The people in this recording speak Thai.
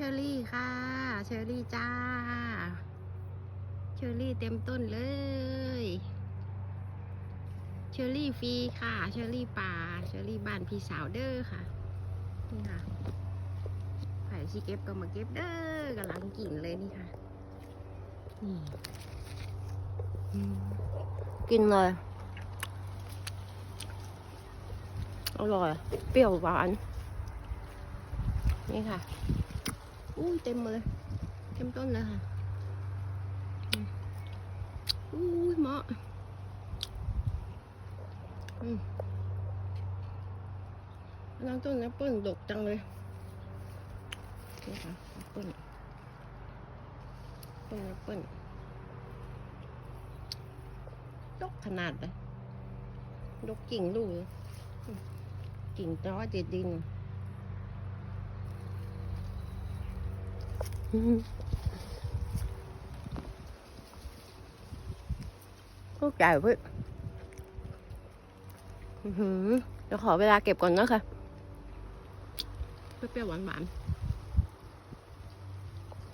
ชอรี่ค่ะ เชอรี่จ้า เชอรี่เต็มต้นเลย เชอรี่ฟรีค่ะ เชอรี่ป่า เชอรี่บ้านพี่สาวเด้อค่ะ นี่ค่ะไผ่ชีเก็บก็มาเก็บเด้อกำลังกินเลยนี่ค่ะ นี่กินเลย อร่อย เปรี้ยวหวาน นี่ค่ะ อุ้ยเต็มเลย เต็มต้นเลยค่ะอุ้ยเหมาะอืมน้ำต้นแอปเปิ้ลดกจังเลยนี่ค่ะแอปเปิ้ลต้นแอปเปิ้ลดกขนาดเลยดกกิ่งลูกกิ่งต้อติดดิน กใหญ่เพื่อนเดี๋ยวขอเวลาเก็บก่อนนะคะเปรี้ยวหวานหวาน